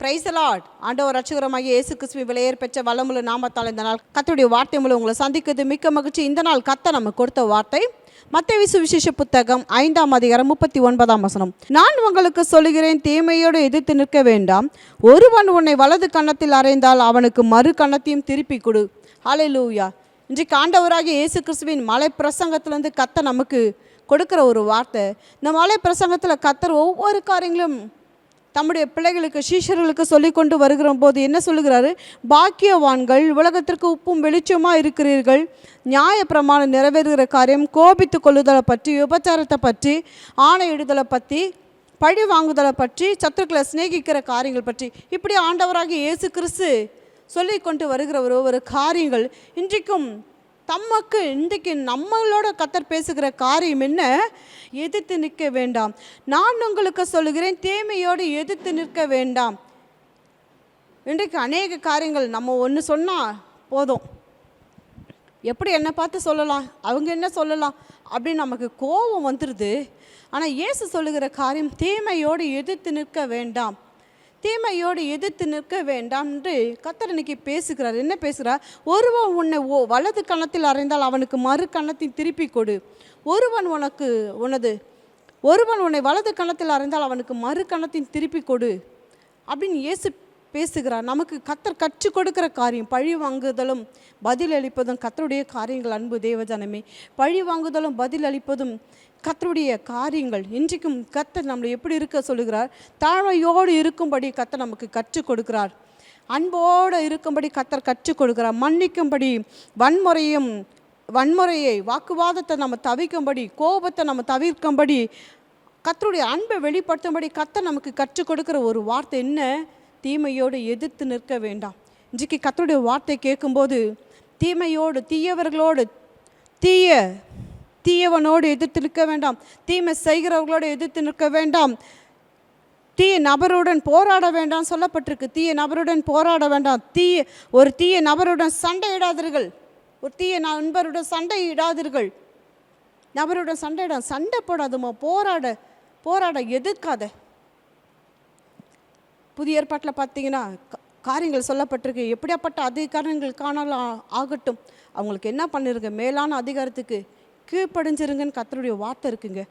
Price lot ஆண்டவர் ரட்சகரமாகிய இயேசு கிறிஸ்துவி விலையேற் பெற்ற வளமுள்ள நாமத்தால் இந்த நாள் கத்தருடைய வார்த்தை மூலம் உங்களை சந்திக்கிறது. மிக்க மகிழ்ச்சி. இந்த நாள் கத்த நம்ம கொடுத்த வார்த்தை. மத்தேயு சுவிசேஷ புத்தகம் ஐந்தாம் அதிகாரம் முப்பத்தி ஒன்பதாம் வசனம். நான் உங்களுக்கு சொல்லுகிறேன் தீமையோடு எதிர்த்து நிற்க வேண்டாம். ஒருவன் உன்னை வலது கன்னத்தில் அறைந்தால் அவனுக்கு மறு கன்னத்தையும் திருப்பி கொடு. ஹalleluya இன்றைக்கு ஆண்டவராகிய இயேசு கிறிஸ்துவின் மலை பிரசங்கத்திலேருந்து கத்த நமக்கு கொடுக்குற ஒரு வார்த்தை. இந்த மலை பிரசங்கத்தில் கத்தர் ஒவ்வொரு காரியங்களும் தம்முடைய பிள்ளைகளுக்கு சீஷர்களுக்கு சொல்லிக்கொண்டு வருகிற போது என்ன சொல்லுகிறாரு? பாக்கியவான்கள் உலகத்திற்கு உப்பும் வெளிச்சமாக இருக்கிறீர்கள். நியாய பிரமாணம் நிறைவேறுகிற காரியம் கோபித்து கொள்ளுதலை பற்றி விபச்சாரத்தை பற்றி ஆணையிடுதலை பற்றி பழி வாங்குதலை பற்றி சத்துருக்களை சிநேகிக்கிற காரியங்கள் பற்றி. இப்படி ஆண்டவராகிய இயேசு கிறிஸ்து சொல்லி கொண்டு வருகிற ஒரு ஒரு காரியங்கள் இன்றைக்கும் தமக்கு இன்றைக்கு நம்மளோட கத்தர் பேசுகிற காரியம் என்ன? எதிர்த்து நிற்க வேண்டாம். நான் உங்களுக்கு சொல்லுகிறேன் தேமையோடு எதிர்த்து நிற்க வேண்டாம். இன்றைக்கு அநேக காரியங்கள் நம்ம ஒன்று சொன்னால் போதும். எப்படி என்னை பார்த்து சொல்லலாம்? அவங்க என்ன சொல்லலாம்? அப்படின்னு நமக்கு கோபம் வந்துடுது ஆனால் இயேசு சொல்லுகிற காரியம் தீமையோடு எதிர்த்து நிற்க வேண்டாம். தீமையோடு எதிர்த்து நிற்க வேண்டாம் என்று கத்தர் இன்னைக்கு பேசுகிறார். என்ன பேசுகிறார்? ஒருவன் உன்னை ஓ வலது கணத்தில் அறைந்தால் அவனுக்கு மறு கணத்தை திருப்பி கொடு. ஒருவன் உனக்கு உனது ஒருவன் உன்னை வலது கணத்தில் அறைந்தால் அவனுக்கு மறு கணத்தின் திருப்பி கொடு. அப்படின்னு இயேசு பேசுகிறார். நமக்கு கத்தர் கற்றுக் கொடுக்கிற காரியம் பழி வாங்குதலும் பதில் அளிப்பதும் கத்தருடைய காரியங்கள். அன்பு தேவஜனமே பழி வாங்குதலும் பதில் அளிப்பதும் கத்தருடைய காரியங்கள். இன்றைக்கும் கத்தர் நம்மளை எப்படி இருக்க சொல்லுகிறார்? தாழ்மையோடு இருக்கும்படி கத்தர் நமக்கு கற்றுக் கொடுக்கிறார். அன்போடு இருக்கும்படி கத்தர் கற்றுக் கொடுக்கிறார். மன்னிக்கும்படி வன்முறையும் வன்முறையை வாக்குவாதத்தை நம்ம தவிக்கும்படி கோபத்தை நம்ம தவிர்க்கும்படி கத்தருடைய அன்பை வெளிப்படுத்தும்படி கத்தை நமக்கு கற்றுக் கொடுக்கிற ஒரு வார்த்தை என்ன? தீமையோடு எதிர்த்து நிற்க வேண்டாம். இன்றைக்கு கத்தருடைய வார்த்தை கேட்கும்போது தீமையோடு தீயவர்களோடு தீய தீயவனோடு எதிர்த்து நிற்க வேண்டாம். தீமை செய்கிறவர்களோடு எதிர்த்து நிற்க வேண்டாம். தீய நபருடன் போராட வேண்டாம் சொல்லப்பட்டிருக்கு. தீய நபருடன் போராட வேண்டாம். தீய ஒரு தீய நபருடன் சண்டையிடாதீர்கள். ஒரு தீய நண்பருடன் சண்டையிடாதீர்கள். நபருடன் சண்டையிட சண்டை போடாதுமா போராட போராட எதிர்க்காத. புதிய ஏற்பாட்டில் பார்த்தீங்கன்னா காரியங்கள் சொல்லப்பட்டிருக்கு. எப்படியாப்பட்ட அதிகாரங்கள் காணாலும் ஆகட்டும். அவங்களுக்கு என்ன பண்ணிருங்க? மேலான அதிகாரத்துக்கு கீழ்ப்படிஞ்சிருங்கன்னு கத்தருடைய வார்த்தை இருக்குங்க.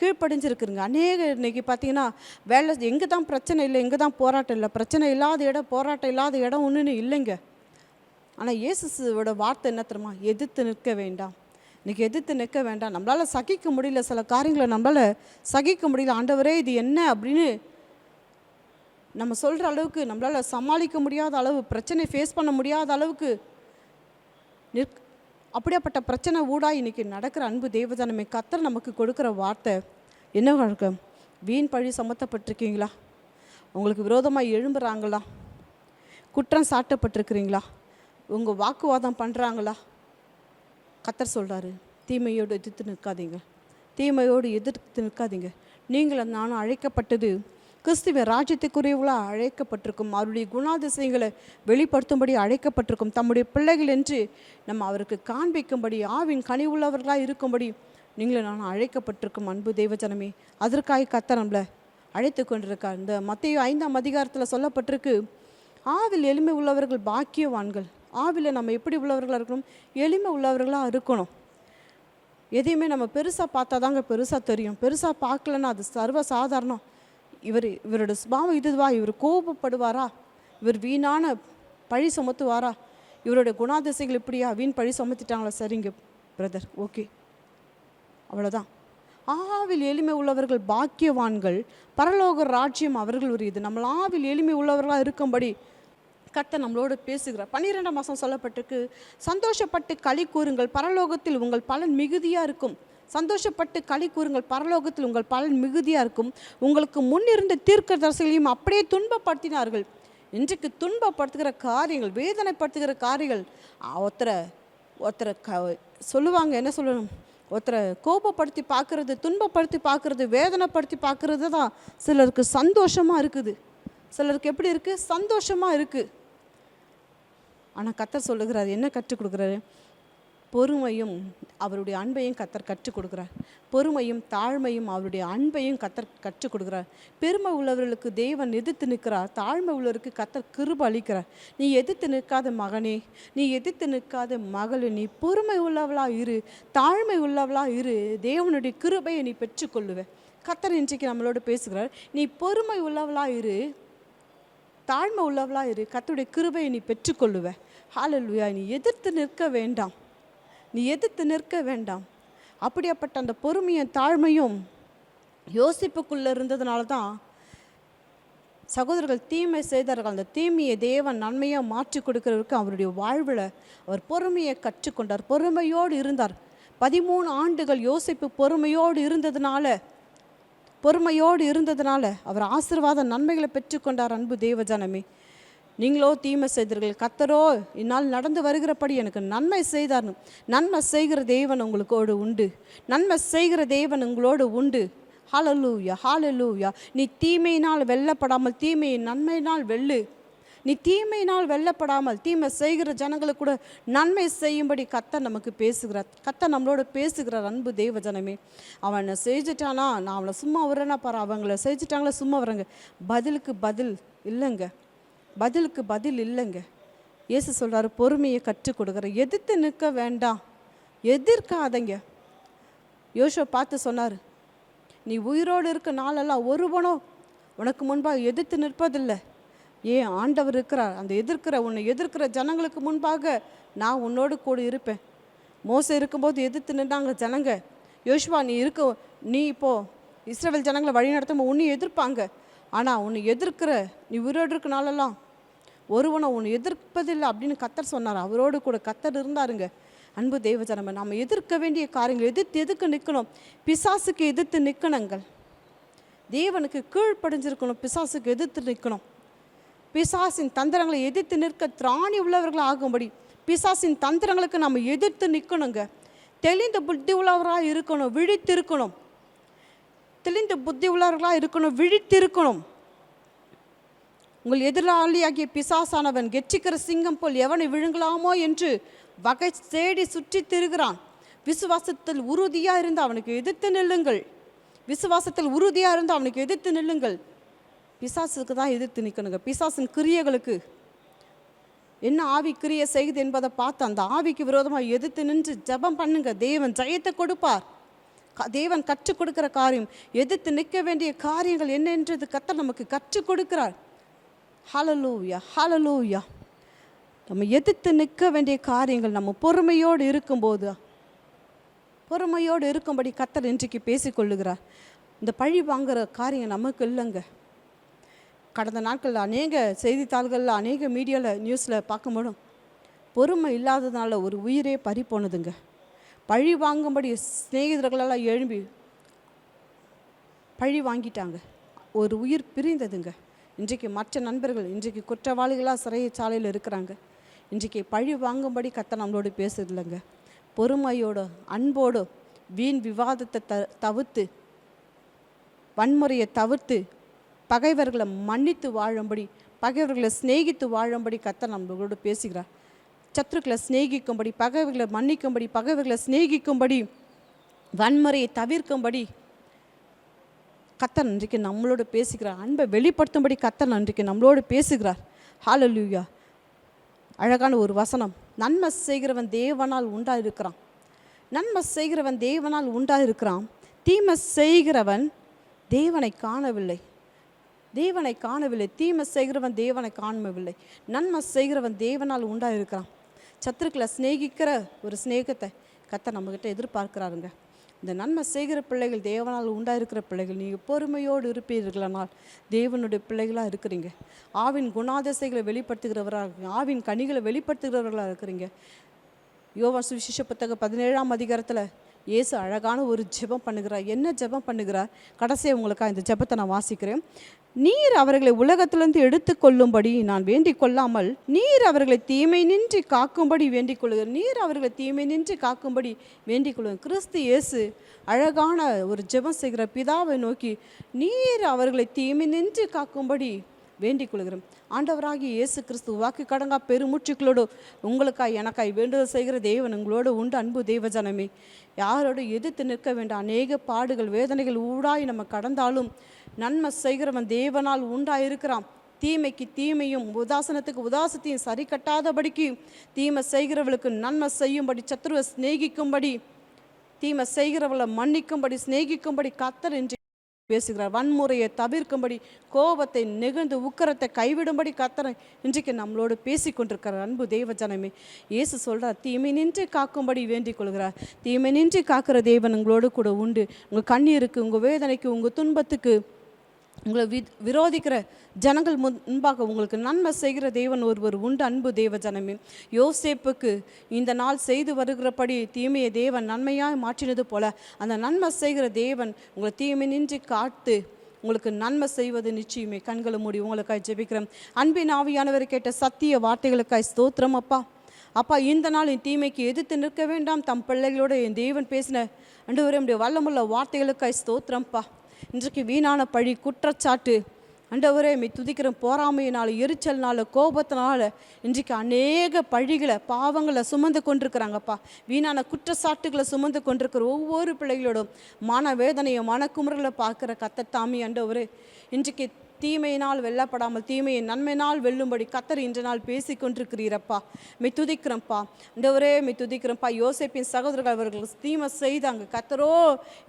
கீழ்ப்படிஞ்சிருக்குங்க. அநேக இன்னைக்கு பார்த்தீங்கன்னா வேலை எங்கே தான் பிரச்சனை இல்லை எங்கே தான் போராட்டம் இல்லை. பிரச்சனை இல்லாத இடம் போராட்டம் இல்லாத இடம் ஒன்றுன்னு இல்லைங்க. ஆனால் இயேசுவோட வார்த்தை என்ன தெரியுமா? எதிர்த்து நிற்க வேண்டாம். இன்றைக்கி எதிர்த்து நிற்க வேண்டாம். நம்மளால் சகிக்க முடியல சில காரியங்களை. நம்மளால் சகிக்க முடியல. ஆண்டவரே இது என்ன அப்படின்னு நம்ம சொல்கிற அளவுக்கு நம்மளால் சமாளிக்க முடியாத அளவு பிரச்சனை ஃபேஸ் பண்ண முடியாத அளவுக்கு நிற் அப்படியாப்பட்ட பிரச்சனை ஊடாக இன்றைக்கி நடக்கிற அன்பு தேவதானமே கத்தர் நமக்கு கொடுக்குற வார்த்தை என்ன இருக்கு வீண் பழி சம்மத்தப்பட்டிருக்கீங்களா உங்களுக்கு விரோதமாக எழும்புறாங்களா? குற்றம் சாட்டப்பட்டிருக்கிறீங்களா? உங்கள் வாக்குவாதம் பண்ணுறாங்களா கத்தர் சொல்கிறாரு தீமையோடு எதிர்த்து நிற்காதீங்க. தீமையோடு எதிர்த்து நிற்காதீங்க. நீங்கள் நானும் அழைக்கப்பட்டது கிறிஸ்துவ ராஜ்யத்துக்குரியவர்களாக அழைக்கப்பட்டிருக்கும். அவருடைய குணாதிசயங்களை வெளிப்படுத்தும்படி அழைக்கப்பட்டிருக்கும். தம்முடைய பிள்ளைகள் என்று நம்ம அவருக்கு காண்பிக்கும்படி ஆவின் கனிவுள்ளவர்களாக இருக்கும்படி நீங்களும் நானும் அழைக்கப்பட்டிருக்கும் அன்பு தெய்வஜனமே அதற்காக கத்த நம்மளை அழைத்து கொண்டிருக்கார். இந்த மத்திய ஐந்தாம் அதிகாரத்தில் சொல்லப்பட்டிருக்கு ஆவில் எளிமை உள்ளவர்கள் பாக்கியவான்கள். ஆவில நம்ம எப்படி உள்ளவர்களாக இருக்கணும்? எளிமை உள்ளவர்களாக இருக்கணும். எதையுமே நம்ம பெருசாக பார்த்தா தாங்க பெருசாக தெரியும். பெருசாக பார்க்கலன்னா அது சர்வ சாதாரணம். இவர் இவரோட சுபாவம் இதுவா? இவர் கோபப்படுவாரா? இவர் வீணான பழி சுமத்துவாரா? இவரோட குணாதிசைகள் இப்படியா? வீண் பழி சுமத்திட்டாங்களா? சரிங்க பிரதர் ஓகே அவ்வளோதான் ஆவில் எளிமை உள்ளவர்கள் பாக்கியவான்கள் பரலோக ராஜ்யம் அவர்கள் உரியது நம்ம ஆவில் எளிமை உள்ளவர்களாக இருக்கும்படி கர்த்தர் நம்மளோடு பேசுகிறார். பன்னிரெண்டாம் மாதம் சொல்லப்பட்டிருக்கு சந்தோஷப்பட்டு களி கூறுங்கள் பரலோகத்தில் உங்கள் பலன் மிகுதியாக இருக்கும். சந்தோஷப்பட்டு களி கூறுங்கள். பரலோகத்தில் உங்கள் பலன் மிகுதியாக இருக்கும். உங்களுக்கு முன்னிருந்த தீர்க்கதரிசிகளையும் அப்படியே துன்பப்படுத்தினார்கள். இன்றைக்கு துன்பப்படுத்துகிற காரியங்கள் வேதனைப்படுத்துகிற காரியங்கள் ஒருத்தரை ஒருத்தரை க சொல்லுவாங்க என்ன சொல்லணும்? ஒருத்தரை கோபப்படுத்தி பார்க்கறது துன்பப்படுத்தி பார்க்கறது வேதனைப்படுத்தி பார்க்கறது தான் சிலருக்கு சந்தோஷமாக இருக்குது. சிலருக்கு எப்படி இருக்குது சந்தோஷமாக இருக்குது ஆனால் கத்தர் சொல்லுகிறார் என்ன கற்றுக் கொடுக்குறாரு? பொறுமையும் அவருடைய அன்பையும் கத்தர் கற்றுக் கொடுக்குறார். பொறுமையும் தாழ்மையும் அவருடைய அன்பையும் கத்தர் கற்றுக் கொடுக்குறார். பெருமை உள்ளவர்களுக்கு தேவன் எதிர்த்து நிற்கிறார். தாழ்மை உள்ளவருக்கு கத்தர் கிருப அளிக்கிறார். நீ எதிர்த்து நிற்காத மகனே நீ எதிர்த்து நிற்காத மகளே நீ பொறுமை உள்ளவளா இரு தாழ்மை உள்ளவளா இரு. தேவனுடைய கிருபையை நீ பெற்றுக்கொள்ளுவ. கத்தர் இன்றைக்கு நம்மளோட பேசுகிறார். நீ பொறுமை உள்ளவளா இரு தாழ்மை உள்ளவளா இரு. கத்தருடைய கிருபையை நீ பெற்றுக்கொள்ளுவ. ஹாலல்வியா நீ எதிர்த்து நிற்க வேண்டாம். நீ எதிர்த்து நிற்க வேண்டாம். அப்படியாப்பட்ட அந்த பொறுமையும் தாழ்மையும் யோசிப்புக்குள்ளே இருந்ததுனால தான் சகோதரர்கள் தீமை செய்தார்கள். அந்த தீமையை தேவன் நன்மையாக மாற்றி கொடுக்கிறவருக்கு அவருடைய வாழ்வில் அவர் பொறுமையை கற்றுக்கொண்டார். பொறுமையோடு இருந்தார். பதிமூணு ஆண்டுகள் யோசிப்பு பொறுமையோடு இருந்ததுனால பொறுமையோடு இருந்ததுனால அவர் ஆசீர்வாத நன்மைகளை பெற்றுக்கொண்டார் அன்பு தேவஜனமே நீங்களோ தீமை செய்தீர்கள். கத்தரோ இந்நாள் நடந்து வருகிறபடி எனக்கு நன்மை செய்தார். நன்மை செய்கிற தேவன் உங்களுக்கோடு உண்டு. நன்மை செய்கிற தேவன் உங்களோடு உண்டு. ஹாலலூயா ஹாலலூயா நீ தீமையினால் வெல்லப்படாமல் தீமையை நன்மையினால் வெல்லு. நீ தீமையினால் வெல்லப்படாமல் தீமை செய்கிற ஜனங்களுக்கு கூட நன்மை செய்யும்படி கத்த நமக்கு பேசுகிறார். கத்த நம்மளோட பேசுகிறார் அன்பு தெய்வ ஜனமே. அவனை செஞ்சுட்டானா? நான் அவளை சும்மா வரேன்னா பாரு அவங்கள செஞ்சுட்டாங்களே சும்மா வரேங்க பதிலுக்கு பதில் இல்லைங்க. பதிலுக்கு பதில் இல்லைங்க. இயேசு சொல்கிறாரு பொறுமையை கற்றுக் கொடுக்குற எதிர்த்து நிற்க வேண்டாம் எதிர்க்காதங்க. யோசோ பார்த்து சொன்னார் நீ உயிரோடு இருக்க நாளெல்லாம் ஒருவனும் உனக்கு முன்பாக எதிர்த்து நிற்பதில்லை. ஏன் ஆண்டவர் இருக்கிறார்? அந்த எதிர்க்கிற உன்னை எதிர்க்கிற ஜனங்களுக்கு முன்பாக நான் உன்னோடு கூட இருப்பேன். மோசம் இருக்கும்போது எதிர்த்து நின்றாங்க ஜனங்க. யோசுவா நீ இருக்க நீ இப்போது இஸ்ரேல் ஜனங்களை வழி நடத்தும் உன்னை எதிர்ப்பாங்க. ஆனால் உன்னை எதிர்க்கிற நீ உயிரோடு இருக்க நாளெல்லாம் ஒருவனை ஒன்று எதிர்ப்பதில்லை அப்படின்னு கத்தர் சொன்னார். அவரோடு கூட கத்தர் இருந்தாருங்க. அன்பு தெய்வஜனம நாம் எதிர்க்க வேண்டிய காரியங்கள் எதிர்த்து எதுக்கு நிற்கணும் பிசாசுக்கு எதிர்த்து நிற்கணுங்கள் தேவனுக்கு கீழ்ப்படைஞ்சிருக்கணும் பிசாசுக்கு எதிர்த்து நிற்கணும் பிசாசின் தந்திரங்களை எதிர்த்து நிற்க திராணி உள்ளவர்களாக ஆகும்படி பிசாசின் தந்திரங்களுக்கு நம்ம எதிர்த்து நிற்கணுங்க தெளிந்த புத்தி உள்ளவராக இருக்கணும் விழித்திருக்கணும். தெளிந்த புத்தி உள்ளவர்களாக இருக்கணும் விழித்திருக்கணும். உங்கள் எதிராளியாகிய பிசாசானவன் கெச்சிக்கிற சிங்கம் போல் எவனை விழுங்கலாமோ என்று வகை தேடி சுற்றி திருகிறான். விசுவாசத்தில் உறுதியாக இருந்து அவனுக்கு எதிர்த்து நில்லுங்கள். விசுவாசத்தில் உறுதியாக இருந்து அவனுக்கு எதிர்த்து நில்லுங்கள். பிசாசுக்கு தான் எதிர்த்து நிற்கணுங்க பிசாசின் கிரியைகளுக்கு. என்ன ஆவி கிரியை செய்யுது என்பதை பார்த்து அந்த ஆவிக்கு விரோதமாக எதிர்த்து நின்று ஜெபம் பண்ணுங்க. தேவன் ஜெயத்தை கொடுப்பார். தேவன் கற்றுக் கொடுக்கிற காரியம் எதிர்த்து நிற்க வேண்டிய காரியங்கள் என்ன என்றது கத்த நமக்கு கற்றுக் கொடுக்கிறார். ஹலலூயா ஹலலூயா நம்ம எதிர்த்து நிற்க வேண்டிய காரியங்கள் நம்ம பொறுமையோடு இருக்கும்போது பொறுமையோடு இருக்கும்படி கத்தர் இன்றைக்கு பேசிக்கொள்ளுகிறார். இந்த பழி வாங்குகிற காரியம் நமக்கு இல்லைங்க. கடந்த நாட்களில் அநேக செய்தித்தாள்களில் அநேக மீடியாவில் நியூஸில் பார்க்கும்போது பொறுமை இல்லாததுனால ஒரு உயிரே பறி போனதுங்க. பழி வாங்கும்படி சிநேகிதர்களெல்லாம் எழும்பி பழி வாங்கிட்டாங்க. ஒரு உயிர் பிரிந்ததுங்க. இன்றைக்கு மற்ற நண்பர்கள் இன்றைக்கு குற்றவாளிகளாக சிறைச்சாலையில் இருக்கிறாங்க. இன்றைக்கு பழி வாங்கும்படி கத்த நம்மளோடு பேசுறதில்லைங்க. பொறுமையோடு அன்போடு வீண் விவாதத்தை த தவிர்த்து வன்முறையை தவிர்த்து பகைவர்களை மன்னித்து வாழும்படி பகைவர்களை சிநேகித்து வாழும்படி கத்த நம்மளோடு பேசுகிறார். சத்துருக்களை சிநேகிக்கும்படி பகைவர்களை மன்னிக்கும்படி பகைவர்களை சிநேகிக்கும்படி வன்முறையை தவிர்க்கும்படி கத்தர் நன்றிக்கு நம்மளோட பேசுகிறார் அன்பை வெளிப்படுத்தும்படி கத்தர் நன்றிக்கு நம்மளோடு பேசுகிறார். ஹாலலூயா அழகான ஒரு வசனம். நன்மை செய்கிறவன் தேவனால் உண்டாக இருக்கிறான் நன்மை செய்கிறவன் தேவனால் உண்டாக இருக்கிறான் தீமை செய்கிறவன் தேவனை காணவில்லை. தேவனை காணவில்லை. தீமை செய்கிறவன் தேவனை காணவில்லை. நன்மை செய்கிறவன் தேவனால் உண்டாக இருக்கிறான் சத்துருக்களை சிநேகிக்கிற ஒரு சிநேகத்தை கத்தை நம்மக்கிட்ட எதிர்பார்க்கிறாருங்க. இந்த நன்மை செய்கிற பிள்ளைகள் தேவனால் உண்டாயிருக்கிற பிள்ளைகள் நீங்கள் பொறுமையோடு இருப்பீர்களானால் தேவனுடைய பிள்ளைகளாக இருக்கிறீங்க. ஆவின் குணாதிசைகளை வெளிப்படுத்துகிறவராக இருக்கீங்க ஆவின் கனிகளை வெளிப்படுத்துகிறவர்களாக இருக்கிறீங்க. யோவா சுவிசேஷ புத்தகம் பதினேழாம் அதிகாரத்தில் இயேசு அழகான ஒரு ஜெபம் பண்ணுகிறார். என்ன ஜெபம் பண்ணுகிறார்? கடைசியாக உங்களுக்காக இந்த ஜெபத்தை நான் வாசிக்கிறேன். நீர் அவர்களை உலகத்திலிருந்து எடுத்துக்கொள்ளும்படி நான் வேண்டிக் கொள்ளாமல் நீர் அவர்களை தீமை நின்று காக்கும்படி வேண்டிக் கொள்ளுகிறேன். நீர் அவர்களை தீமை நின்று காக்கும்படி வேண்டிக் கொள்ளுகிறேன். கிறிஸ்து இயேசு அழகான ஒரு ஜெபம் செய்கிற பிதாவை நோக்கி நீர் அவர்களை தீமை நின்று காக்கும்படி வேண்டிக் கொள்கிறோம். ஆண்டவராகி இயேசு கிறிஸ்து வாக்கு கடங்கா பெருமூச்சுக்களோடு உங்களுக்காய் எனக்காய் வேண்டுதல் செய்கிற தேவன் உங்களோடு உண்டு. அன்பு தேவஜனமே யாரோடு எதிர்த்து நிற்க வேண்டாம். அநேக பாடுகள் வேதனைகள் ஊடாய் நம்ம கடந்தாலும் நன்மை செய்கிறவன் தேவனால் உண்டாயிருக்கிறான். தீமைக்கு தீமையும் உதாசனத்துக்கு உதாசத்தையும் சரி கட்டாதபடிக்கு தீமை செய்கிறவளுக்கு நன்மை செய்யும்படி சத்துருவை சிநேகிக்கும்படி தீமை செய்கிறவளை மன்னிக்கும்படி சிநேகிக்கும்படி கத்தர் என்று பேசுகிறார். வன்முறையை தவிர்க்கும்படி கோபத்தை நெகிழ்ந்து உக்கரத்தை கைவிடும்படி கத்தனை இன்றைக்கு நம்மளோடு பேசி கொண்டிருக்கிறார். அன்பு தெய்வ ஜனமே இயேசு சொல்கிறார் தீமை நின்று காக்கும்படி வேண்டிக் கொள்கிறார். தீமை நின்று காக்கிற தேவன் உங்களோடு கூட உண்டு. உங்கள் கண்ணீருக்கு உங்கள் வேதனைக்கு உங்கள் துன்பத்துக்கு உங்களை வி விரோதிக்கிற ஜனங்கள் முன்பாக உங்களுக்கு நன்மை செய்கிற தேவன் ஒருவர் உண்டு அன்பு தேவ ஜனமே. யோசேப்புக்கு இந்த நாள் செய்து வருகிறபடி தீமையை தேவன் நன்மையாக மாற்றினது போல அந்த நன்மை செய்கிற தேவன் உங்களை தீமை நின்று காத்து உங்களுக்கு நன்மை செய்வது நிச்சயமே. கண்களை மூடி உங்களுக்காய் ஜெபிக்கிறேன். அன்பின் ஆவியானவர் கேட்ட சத்திய வார்த்தைகளுக்காய் ஸ்தோத்திரம் அப்பா. அப்பா இந்த நாள் என் தீமைக்கு எதிர்த்து நிற்க வேண்டாம். தம் பிள்ளைகளோட என் தேவன் பேசின அண்டு நம்முடைய வல்லமுள்ள வார்த்தைகளுக்காய் ஸ்தோத்திரம்ப்பா இன்றைக்கு வீணான பழி குற்றச்சாட்டு. அண்டவரே மெய் துதிக்கிற போராமையினால் எரிச்சல்னால கோபத்தினால இன்றைக்கு அநேக பழிகளை பாவங்களை சுமந்து கொண்டிருக்கிறாங்கப்பா. வீணான குற்றச்சாட்டுகளை சுமந்து கொண்டிருக்கிற ஒவ்வொரு பிள்ளைகளோடும் மன வேதனையை மனக்குமுறலை பார்க்குற கத்தத்தாமி அண்டவரே இன்றைக்கு தீமையினால் வெல்லப்படாமல் தீமையை நன்மையினால் வெல்லும்படி கத்தர் இன்று நாள் பேசி கொண்டிருக்கிறீரப்பா. மெய் இந்த ஒரே மெய் துதிக்கிறோம்ப்பா யோசேப்பின் சகோதரர்கள் அவர்கள் தீமை செய்தாங்க கத்தரோ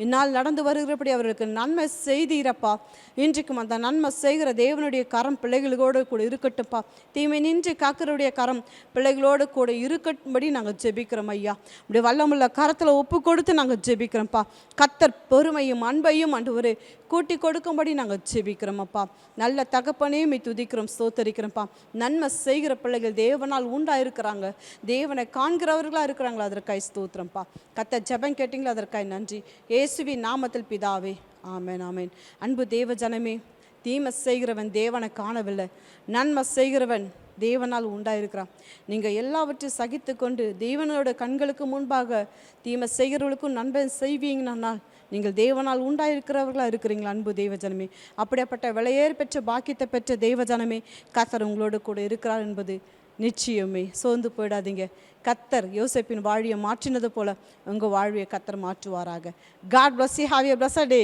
இந்நாள் நடந்து வருகிறபடி அவர்களுக்கு நன்மை செய்தீரப்பா. இன்றைக்கும் அந்த நன்மை செய்கிற தேவனுடைய கரம் பிள்ளைகளோடு கூட இருக்கட்டும்ப்பா தீமை நின்று காக்கிறவுடைய கரம் பிள்ளைகளோடு கூட இருக்கட்டும்படி நாங்கள் ஜெபிக்கிறோம் ஐயா. இப்படி வல்லமுள்ள கரத்தில் ஒப்பு கொடுத்து நாங்கள் ஜெபிக்கிறோம்ப்பா கத்தர் பெருமையும் அன்பையும் ஆண்டவரே கூட்டி கொடுக்கும்படி நாங்கள் ஜெபிக்கிறோமப்பா நல்ல தகப்பனையும் துதிக்கிறோம் ஸ்தோத்தரிக்கிறோம்ப்பா. நன்மை செய்கிற பிள்ளைகள் தேவனால் உண்டாக இருக்கிறாங்க தேவனை காண்கிறவர்களாக இருக்கிறாங்களா அதற்காய் ஸ்தோத்திரம்ப்பா. கத்த ஜபம் கேட்டிங்களா அதற்காய் நன்றி. ஏசுவி நாமத்தில் பிதாவே ஆமேன் ஆமேன். அன்பு தேவ ஜனமே தீமை செய்கிறவன் தேவனை காணவில்லை. நன்மை செய்கிறவன் தேவனால் உண்டாயிருக்கிறான். நீங்கள் எல்லாவற்றையும் சகித்து கொண்டு தேவனோட கண்களுக்கு முன்பாக தீமை செய்கிறவர்களுக்கும் நண்பன் செய்வீங்கன்னா நீங்கள் தேவனால் உண்டாயிருக்கிறவர்களாக இருக்கிறீங்களா அன்பு தேவஜனமே? அப்படியாப்பட்ட விலையேறு பெற்ற பாக்கியத்தை பெற்ற தேவஜனமே கத்தர் உங்களோடு கூட இருக்கிறார் என்பது நிச்சயமே. சோர்ந்து போயிடாதீங்க. கத்தர் யோசேப்பின் வாழ்வியை மாற்றினது போல உங்கள் வாழ்வியை கத்தர் மாற்றுவாராக. God bless you have a bless day